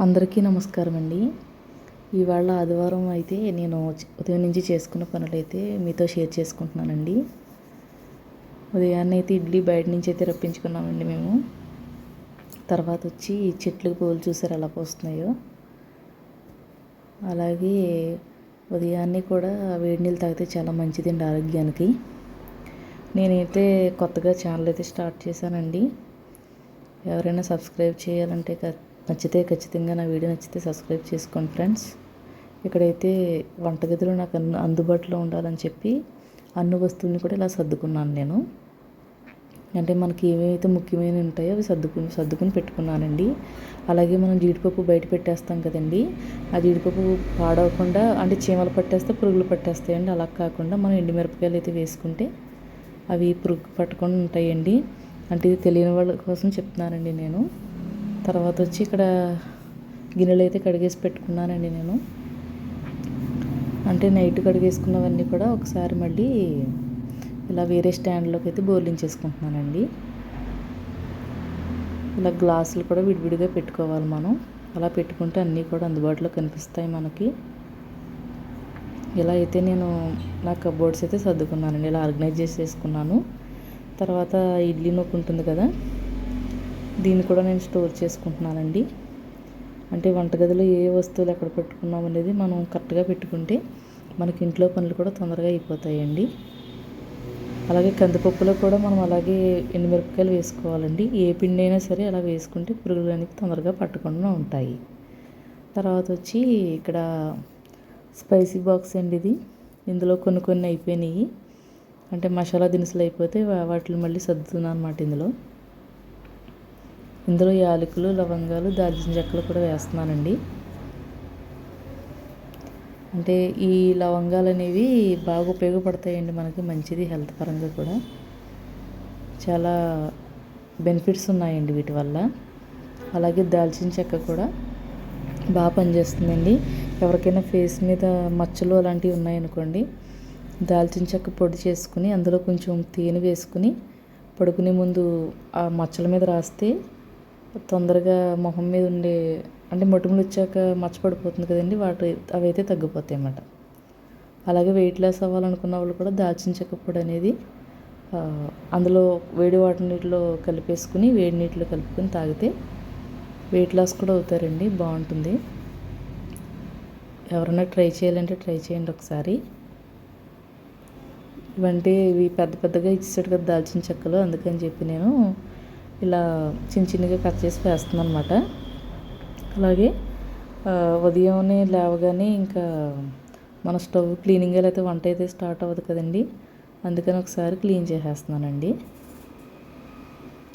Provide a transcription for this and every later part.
అందరికీ నమస్కారం అండి. ఇవాళ ఆదివారం అయితే నేను ఉదయం నుంచి చేసుకున్న పనులు అయితే మీతో షేర్ చేసుకుంటున్నానండి. ఉదయాన్నే అయితే ఇడ్లీ బయట నుంచి అయితే రప్పించుకున్నామండి మేము. తర్వాత వచ్చి చెట్లకు పూలు చూసారు ఎలా పోస్తున్నాయో. అలాగే ఉదయాన్నే కూడా వేడి నీళ్ళు తాగితే చాలా మంచిదండి ఆరోగ్యానికి. నేనైతే కొత్తగా ఛానల్ అయితే స్టార్ట్ చేశానండి. ఎవరైనా సబ్స్క్రైబ్ చేయాలంటే క- నచ్చితే ఖచ్చితంగా నా వీడియో నచ్చితే సబ్స్క్రైబ్ చేసుకోండి ఫ్రెండ్స్ ఇక్కడైతే వంటగదిలో నాకు అన్ని అందుబాటులో ఉండాలని చెప్పి అన్ని వస్తువుల్ని కూడా ఇలా సర్దుకున్నాను నేను. అంటే మనకి ఏమేమైతే ముఖ్యమైనవి ఉంటాయో అవి సర్దుకుని సర్దుకుని పెట్టుకున్నానండి. అలాగే మనం జీడిపప్పు బయట పెట్టేస్తాం కదండి. ఆ జీడిపప్పు పాడవకుండా అంటే చీమలు పట్టేస్తే పురుగులు పట్టేస్తాయండి. అలా కాకుండా మనం ఎండుమిరపకాయలు అయితే వేసుకుంటే అవి పురుగు పట్టకుండా ఉంటాయండి. అంటే ఇది తెలియని వాళ్ళ కోసం చెప్తున్నానండి నేను. తర్వాత వచ్చి ఇక్కడ గిన్నెలు అయితే కడిగేసి పెట్టుకున్నానండి నేను. అంటే నైట్ కడిగేసుకున్నవన్నీ కూడా ఒకసారి మళ్ళీ ఇలా వేరే స్టాండ్లోకి అయితే బోర్లించేసుకుంటున్నానండి. ఇలా గ్లాసులు కూడా విడివిడిగా పెట్టుకోవాలి మనం. అలా పెట్టుకుంటే అన్నీ కూడా అందుబాటులో కనిపిస్తాయి మనకి. ఇలా అయితే నేను నా కబోర్డ్స్ అయితే సర్దుకున్నానండి. ఇలా ఆర్గనైజ్ చేసేసుకున్నాను. తర్వాత ఇడ్లీ నొక్కు ఉంటుంది కదా? దీన్ని కూడా నేను స్టోర్ చేసుకుంటున్నానండి. అంటే వంటగదిలో ఏ వస్తువులు ఎక్కడ పెట్టుకున్నాం అనేది మనం కరెక్ట్గా పెట్టుకుంటే మనకి ఇంట్లో పనులు కూడా తొందరగా అయిపోతాయండి. అలాగే కందిపప్పులో కూడా మనం అలాగే ఎండుమిరపకాయలు వేసుకోవాలండి. ఏ పిండి అయినా సరే అలా వేసుకుంటే పురుగులు అనేది తొందరగా పట్టకుండా ఉంటాయి. తర్వాత వచ్చి ఇక్కడ స్పైసీ బాక్స్ అండి ఇది. ఇందులో కొన్ని కొన్ని అయిపోయినాయి. అంటే మసాలా దినుసులు అయిపోతే వాటిని మళ్ళీ సర్దుతున్నాను అనమాట ఇందులో. ఇందులో యాలకులు లవంగాలు దాల్చిన చెక్కలు కూడా వేస్తున్నానండి. అంటే ఈ లవంగాలు అనేవి బాగా ఉపయోగపడతాయండి మనకి మంచిది హెల్త్ పరంగా కూడా. చాలా బెనిఫిట్స్ ఉన్నాయండి వీటి వల్ల. అలాగే దాల్చిన చెక్క కూడా బాగా పనిచేస్తుందండి. ఎవరికైనా ఫేస్ మీద మచ్చలు అలాంటివి ఉన్నాయనుకోండి దాల్చిన చెక్క పొడి చేసుకుని అందులో కొంచెం తేనె వేసుకుని పడుకునే ముందు ఆ మచ్చల మీద రాస్తే తొందరగా మొహం మీద ఉండే అంటే మొటిమలు వచ్చాక మచ్చ పడిపోతుంది కదండి వాటి అవి అయితే తగ్గిపోతాయి అన్నమాట అలాగే వెయిట్ లాస్ అవ్వాలనుకున్న వాళ్ళు కూడా దాల్చిన చెక్క పొడి అనేది అందులో వేడి వాటర్ నీటిలో కలిపేసుకుని వేడి నీటిలో కలుపుకొని తాగితే వెయిట్ లాస్ కూడా అవుతారండి బాగుంటుంది. ఎవరైనా ట్రై చేయాలంటే ట్రై చేయండి ఒకసారి. ఇవంటే ఇవి పెద్ద పెద్దగా ఇచ్చేసాడు కదా దాల్చిన చెక్కలు అందుకని చెప్పి నేను ఇలా చిన్న చిన్నగా కట్ చేసి వేస్తున్నాను అనమాట అలాగే ఉదయంనే లేవగానే ఇంకా మన స్టవ్ క్లీనింగ్ అయితే వంట అయితే స్టార్ట్ అవ్వదు కదండి. అందుకని ఒకసారి క్లీన్ చేసేస్తున్నానండి.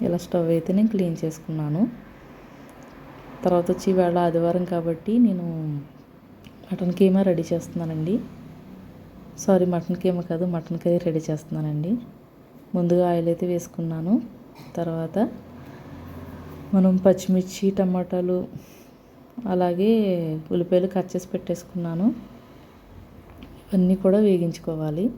ఇలా స్టవ్ అయితే నేను క్లీన్ చేసుకున్నాను. తర్వాత వచ్చి ఇవాళ ఆదివారం కాబట్టి నేను మటన్ కీమా రెడీ చేస్తున్నానండి. సారీ మటన్ కీమా కాదు మటన్ కర్రీ రెడీ చేస్తున్నానండి. ముందుగా ఆయిల్ అయితే వేసుకున్నాను. తర్వాత మనం పచ్చిమిర్చి టమాటాలు అలాగే ఉల్లిపాయలు కట్ చేసి పెట్టేసుకున్నాను. ఇవన్నీ కూడా వేగించుకోవాలి.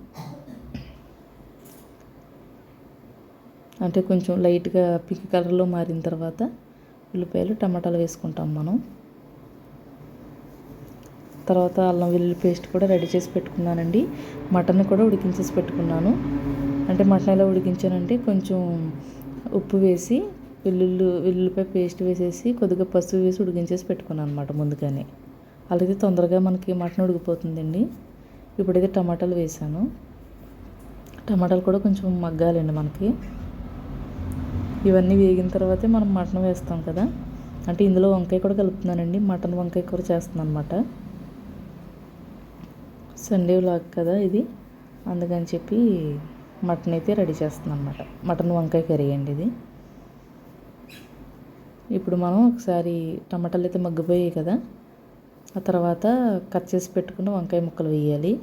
అంటే కొంచెం లైట్గా పింక్ కలర్లో మారిన తర్వాత ఉల్లిపాయలు టమాటాలు వేసుకుంటాం మనం. తర్వాత అల్లం వెల్లుల్లి పేస్ట్ కూడా రెడీ చేసి పెట్టుకున్నానండి. మటన్ కూడా ఉడికించేసి పెట్టుకున్నాను. అంటే మటన్ ఎలా ఉడికించానంటే కొంచెం ఉప్పు వేసి వెల్లుల్లి వెల్లుల్లిపాయ పేస్ట్ వేసేసి కొద్దిగా పసుపు వేసి ఉడికించేసి పెట్టుకున్నాను అనమాట ముందుగానే. అలాగే తొందరగా మనకి మటన్ ఉడికిపోతుందండి. ఇప్పుడైతే టమాటాలు వేసాను. టమాటాలు కూడా కొంచెం మగ్గాలండి మనకి. ఇవన్నీ వేగిన తర్వాతే మనం మటన్ వేస్తాం కదా. అంటే ఇందులో వంకాయ కూడా కలుపుతున్నానండి. మటన్ వంకాయ కూర చేస్తున్నాను అనమాట సండే వ్లాగ్ కదా ఇది. అందుకని చెప్పి మటన్ అయితే రెడీ చేస్తున్నాను అనమాట మటన్ వంకాయ కర్రీ అండి ఇది. ఇప్పుడు మనం ఒకసారి టమాటాలు అయితే మగ్గిపోయాయి కదా ఆ తర్వాత కట్ చేసి పెట్టుకున్న వంకాయ ముక్కలు వేయాలి.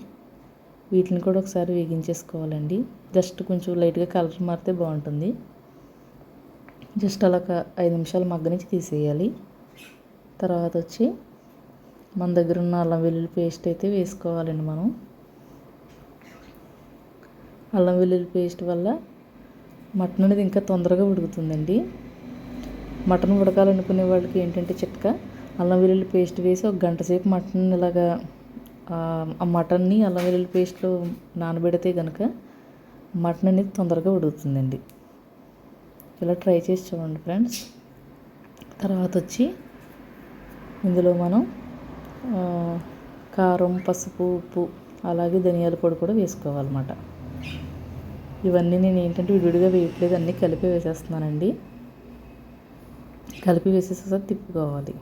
వీటిని కూడా ఒకసారి వేగించేసుకోవాలండి. జస్ట్ కొంచెం లైట్గా కలర్ మారితే బాగుంటుంది. జస్ట్ అలా ఒక ఐదు నిమిషాలు మగ్గనిచ్చి తీసేయాలి. తర్వాత వచ్చి మన దగ్గర ఉన్న అల్లం వెల్లుల్లి పేస్ట్ అయితే వేసుకోవాలండి మనం. అల్లం వెల్లుల్లి పేస్ట్ వల్ల మటన్ అనేది ఇంకా తొందరగా ఉడుకుతుందండి. మటన్ ఉడకాలనుకునే వాళ్ళకి ఏంటంటే చిట్కా అల్లం వెల్లుల్లి పేస్ట్ వేసి ఒక గంట సేపు మటన్ ఇలాగా ఆ మటన్ని అల్లం వెల్లుల్లి పేస్ట్లో నానబెడితే కనుక మటన్ అనేది తొందరగా ఉడుకుతుందండి. ఇలా ట్రై చేసి చూడండి ఫ్రెండ్స్. తర్వాత వచ్చి ఇందులో మనం కారం పసుపు ఉప్పు అలాగే ధనియాల పొడి కూడా వేసుకోవాలన్నమాట. ఇవన్నీ నేను ఏంటంటే విడివిడిగా వేయట్లేదు అన్నీ కలిపి వేసేస్తున్నానండి. కలిపి వేసేసి తిప్పుకోవాలి.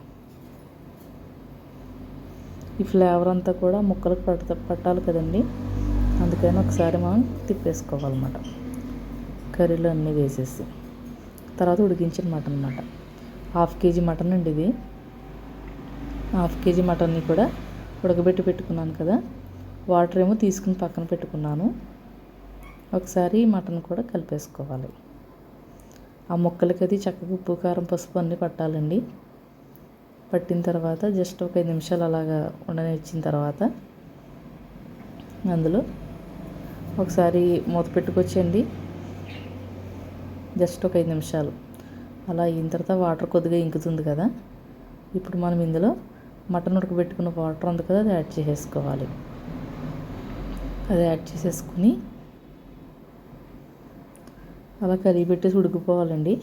ఈ ఫ్లేవర్ అంతా కూడా ముక్కలకు పట్ట పట్టాలి కదండి. అందుకని ఒకసారి మనం తిప్పేసుకోవాలన్నమాట. కర్రీలో అన్నీ వేసేసి. తర్వాత ఉడికించిన మటన్ అనమాట హాఫ్ కేజీ మటన్ అండి ఇది. హాఫ్ కేజీ మటన్ని కూడా ఉడకబెట్టి పెట్టుకున్నాను కదా. వాటర్ ఏమో తీసుకుని పక్కన పెట్టుకున్నాను. ఒకసారి మటన్ కూడా కలిపేసుకోవాలి. ఆ ముక్కలకి అది చక్కగా ఉప్పు కారం పసుపు అన్నీ పట్టాలండి. పట్టిన తర్వాత జస్ట్ ఒక ఐదు నిమిషాలు అలాగా ఉండనిచ్చిన తర్వాత అందులో ఒకసారి మూత పెట్టుకొచ్చండి. జస్ట్ ఒక ఐదు నిమిషాలు. అలా అయిన తర్వాత వాటర్ కొద్దిగా ఇంకుతుంది కదా. ఇప్పుడు మనం ఇందులో మటన్ ఉడకబెట్టుకున్న వాటర్ ఉంది కదా అది యాడ్ చేసేసుకోవాలి. అది యాడ్ చేసేసుకుని అలా కర్రీ పెట్టేసి ఉడికిపోవాలండి.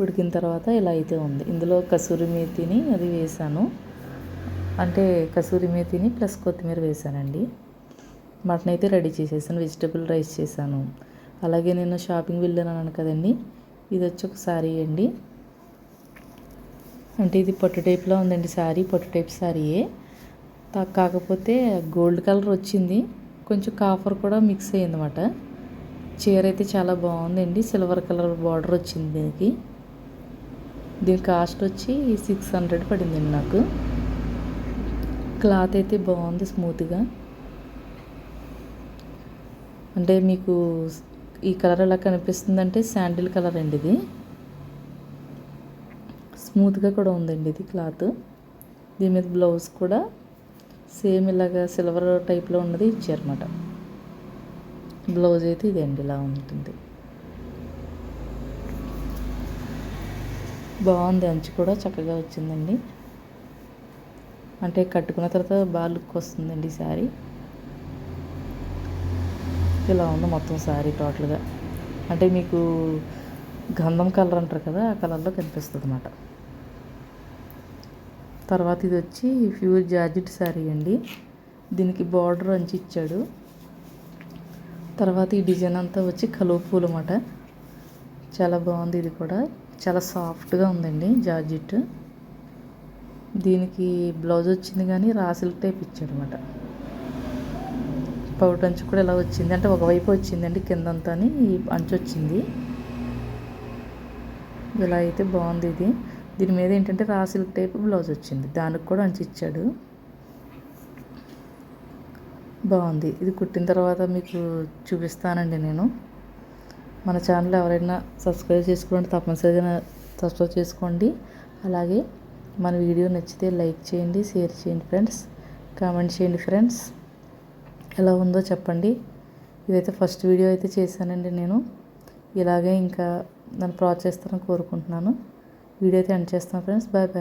ఉడికిన తర్వాత ఇలా అయితే ఉంది. ఇందులో కసూరి మేతిని అది వేసాను. అంటే కసూరి మేతిని ప్లస్ కొత్తిమీర వేసానండి. మటన్ అయితే రెడీ చేసేసాను. వెజిటబుల్ రైస్ చేశాను. అలాగే నేను షాపింగ్ వెళ్ళాను కదండి. ఇది వచ్చి ఒక శారీ అండి. అంటే ఇది పట్టు టైప్లో ఉందండి శారీ పట్టు టైప్ శారీయే కాకపోతే గోల్డ్ కలర్ వచ్చింది. కొంచెం కాఫర్ కూడా మిక్స్ అయ్యిందన్నమాట. చీర అయితే చాలా బాగుందండి. సిల్వర్ కలర్ బార్డర్ వచ్చింది దీనికి. దీని కాస్ట్ వచ్చి సిక్స్ హండ్రెడ్ పడిందండి నాకు. క్లాత్ అయితే బాగుంది స్మూత్గా అంటే మీకు ఈ కలర్ ఎలా కనిపిస్తుందంటే శాండిల్ కలర్ అండి ఇది. స్మూత్గా కూడా ఉందండి ఇది క్లాత్ దీని మీద బ్లౌజ్ కూడా సేమ్ ఇలాగా సిల్వర్ టైప్లో ఉన్నది ఇచ్చారన్నమాట. బ్లౌజ్ అయితే ఇదండి ఇలా ఉంటుంది. బాగుంది అంచు కూడా చక్కగా వచ్చిందండి. అంటే కట్టుకున్న తర్వాత బాగా లుక్ వస్తుందండి శారీ. ఇలా ఉంది మొత్తం శారీ టోటల్గా అంటే మీకు గంధం కలర్ అంటారు కదా ఆ కలర్లో కనిపిస్తుంది అనమాట తర్వాత ఇది వచ్చి ఫ్యూర్ జార్జిట్ శారీ అండి. దీనికి బార్డర్ అంచి ఇచ్చాడు. తర్వాత ఈ డిజైన్ అంతా వచ్చి కలువ పూలు అన్నమాట. చాలా బాగుంది ఇది కూడా. చాలా సాఫ్ట్గా ఉందండి జార్జిట్. దీనికి బ్లౌజ్ వచ్చింది కానీ రాసిల్ టైప్ ఇచ్చాడు అనమాట పౌడర్ అంచు కూడా ఇలా వచ్చింది. అంటే ఒకవైపు వచ్చిందండి కిందంతా ఈ అంచు వచ్చింది. ఇలా అయితే బాగుంది ఇది. దీని మీద ఏంటంటే రాసిల్ టైప్ బ్లౌజ్ వచ్చింది. దానికి కూడా అంచు ఇచ్చాడు. బాగుంది. ఇది కుట్టిన తర్వాత మీకు చూపిస్తానండి నేను. మన ఛానల్ ఎవరైనా సబ్స్క్రైబ్ చేసుకోండి తప్పనిసరిగా సబ్స్క్రైబ్ చేసుకోండి. అలాగే మన వీడియో నచ్చితే లైక్ చేయండి షేర్ చేయండి ఫ్రెండ్స్. కామెంట్ చేయండి ఫ్రెండ్స్. ఎలా ఉందో చెప్పండి. ఇదైతే ఫస్ట్ వీడియో అయితే చేశానండి నేను. ఇలాగే ఇంకా నన్ను ప్రోత్సహిస్తారని కోరుకుంటున్నాను. వీడియో అయితే ఎండ్ చేస్తాను ఫ్రెండ్స్. Bye bye.